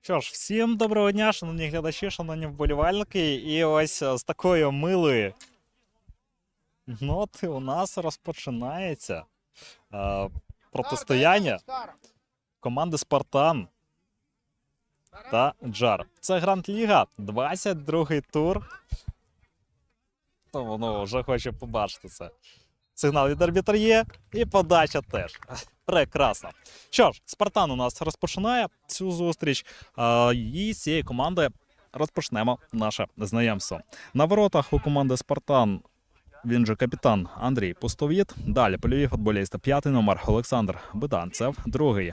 Що ж, всім доброго дня, шановні глядачі, шановні вболівальники. І ось е, з такої милої ноти у нас розпочинається е, протистояння команди Спартан та Джар. Це Гранд Ліга, 22-й тур. То воно вже хоче побачити це. Сигнал від арбітра є, і подача теж. Прекрасно. Що ж, Спартан у нас розпочинає цю зустріч. І з цієї команди розпочнемо наше знайомство. На воротах у команди Спартан. Він же капітан Андрій Пустовіт. Далі польові футболісти. П'ятий номер Олександр Беданцев. Другий